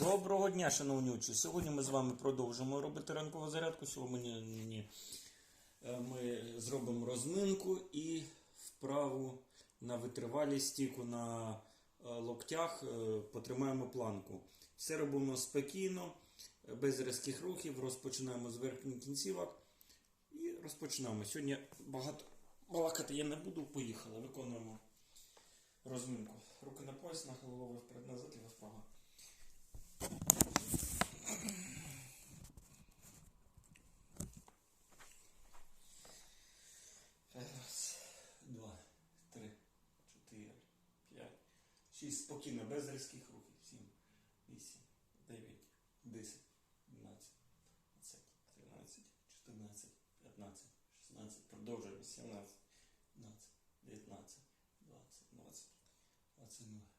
Доброго дня, шановні учні. Сьогодні ми з вами продовжимо робити ранкову зарядку. Сьогодні е, ми зробимо розминку і вправу на витривалість стійку на е, локтях, е, потримаємо планку. Все робимо спокійно, без різких рухів, розпочинаємо з верхніх кінцівок і розпочинаємо. Сьогодні багато балакати я не буду, поїхали, виконуємо розминку. Руки на пояс, нахил голови вперед назад, ліва вправо. Раз, два, три, чотири, п'ять, шість. Спокійно, без різких рухів. Сім, вісім, дев'ять, десять, одинадцять, двадцять, тринадцять, чотирнадцять, п'ятнадцять, шістнадцять. Продовжуємо. Сімнадцять, п'ятнадцять, дев'ятнадцять, двадцять, двадцять, двадцять два.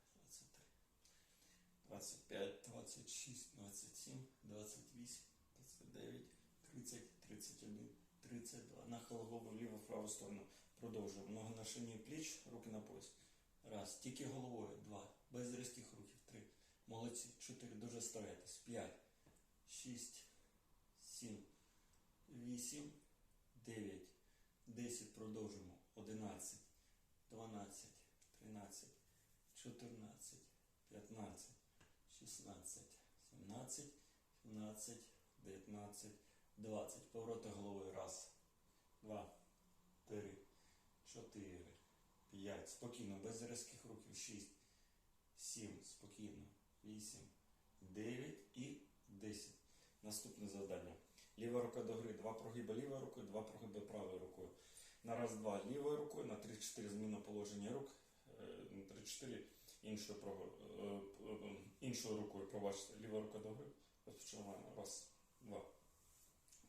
25, 26, 27, 28, 29, 30, 31, 32. Нахил голову вліво, в праву сторону. Продовжуємо. Ноги на шині пліч, руки на пояс. Раз. Тільки головою. Два. Без різких рухів. Три. Молодці. Чотири. Дуже старайтесь. П'ять. Шість. Сім. Вісім. Дев'ять. Десять. Продовжуємо. Одинадцять. Дванадцять. Тринадцять. Чотирнадцять. П'ятнадцять. 16, 17, 17, 19, 20. Повороти головою. Раз, два, три, чотири, п'ять. Спокійно, без різких рухів. Шість, сім, спокійно. Вісім, дев'ять і десять. Наступне завдання. Ліва рука до гри. Два прогиби лівою рукою, два прогиби правою рукою. На раз, два лівою рукою, на 3-4 зміна положення рук. Е, На 3-4 іншою, е, іншою рукою, пробачте, ліва рука до гри. Розпочинаємо. Раз, два,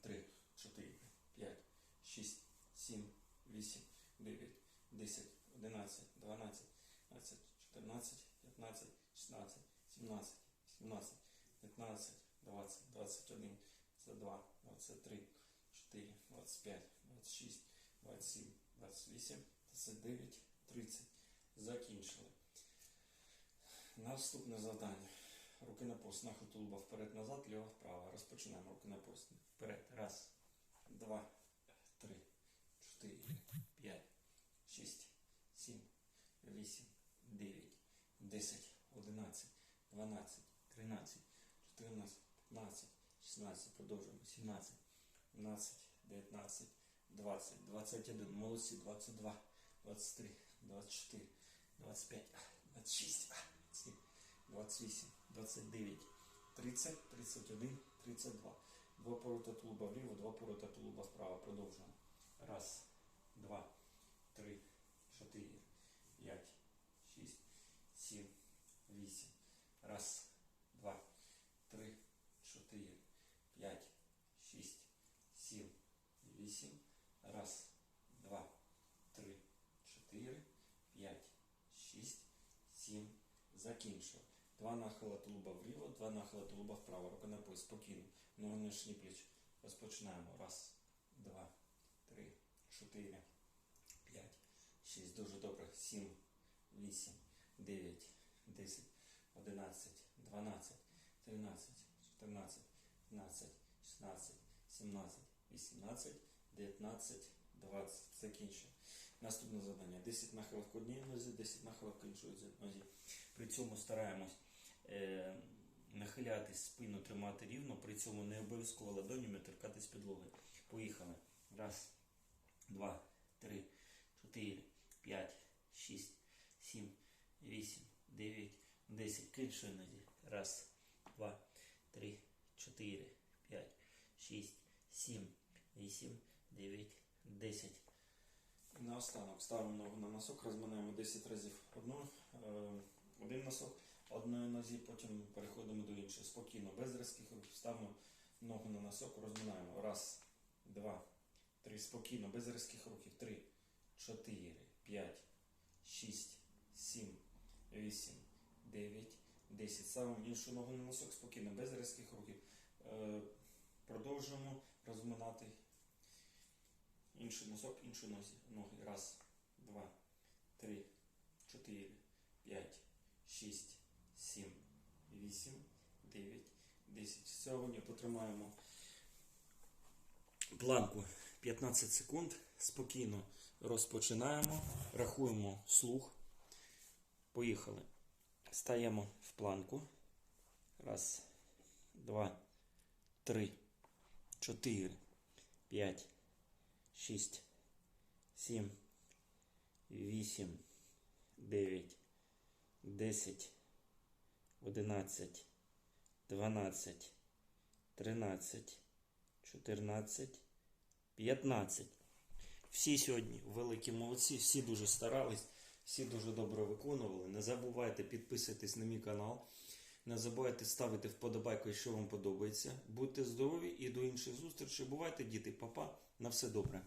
три, чотири, п'ять, шість, сім, вісім, дев'ять, десять, одинадцять, дванадцять, тринадцять, чотирнадцять, п'ятнадцять, шістнадцять, сімнадцять, сімнадцять, п'ятнадцять, двадцять, двадцять один, двадцять два, двадцять три, чотири, двадцять п'ять, двадцять шість, двадцять сім, двадцять вісім, двадцять дев'ять, тридцять. Закінчили. Наступне завдання. Руки на пост, нахил тулуба вперед-назад, ліва вправо. Розпочинаємо. Руки на пост. Вперед. Раз, два, три, чотири, п'ять, шість, сім, вісім, дев'ять, десять, одинадцять, дванадцять, тринадцять, чотирнадцять, п'ятнадцять, шістнадцять. Продовжуємо. Сімнадцять, 12, 19, 20, 21. Молодці. 22, 23, 24, 25, 26, 27, 28, 29, 30, 31, 32. Два порота тулуба вліво, два порота тулуба вправо. Продовжуємо. Раз, два, три, чотири, п'ять, шість, сім, вісім. Раз, два, три, чотири, п'ять, шість, сім, вісім. Раз, два, три, чотири, п'ять, шість, сім. Закінчив. Нахила тулуба вліво, два нахила тулуба вправо. Рука на пояс. Спокійно. Ноги шиї пліч. Розпочинаємо. Раз, два, три, чотири, п'ять, шість. Дуже добре. Сім, вісім, дев'ять, десять, одинадцять, дванадцять, тринадцять, чотирнадцять, п'ятнадцять, шістнадцять, сімнадцять, вісімнадцять, дев'ятнадцять, двадцять. Закінчив. Наступне завдання. 10 нахилок одній нозі, 10 нахилок к іншій нозі. При цьому стараємось нахилятись спину, тримати рівно, при цьому не обов'язково ладонями торкатись підлоги. Поїхали. Раз, два, три, чотири, п'ять, шість, сім, вісім, дев'ять, десять. К іншій нозі. Раз, два, три, чотири, п'ять, шість, сім, вісім, дев'ять, десять. Наостанок ставимо ногу на носок, розминаємо 10 разів одну, е, один носок, одної нозі, потім переходимо до іншої. Спокійно, без різких рухів. Ставимо ногу на носок, розминаємо. Раз, два, три. Спокійно, без різких рухів. Три, чотири, п'ять, шість, сім, вісім, дев'ять, десять. Ставимо іншу ногу на носок, спокійно, без різких рухів. Е, Продовжуємо розминати Інший носок, нозі. Ноги. Раз, два, три, чотири, п'ять, шість, сім, вісім, 9, 10. Сьогодні потримаємо планку 15 секунд. Спокійно розпочинаємо. Рахуємо слух. Поїхали. Стаємо в планку. Раз, два, три, чотири, п'ять, шість, сім, вісім, дев'ять, десять, одинадцять, дванадцять, тринадцять, чотирнадцять, п'ятнадцять. Всі сьогодні великі молодці, всі дуже старались, всі дуже добре виконували. Не забувайте підписуватись на мій канал. Не забувайте ставити вподобайку, якщо вам подобається. Будьте здорові і до інших зустрічей. Бувайте, діти, папа. На все добре.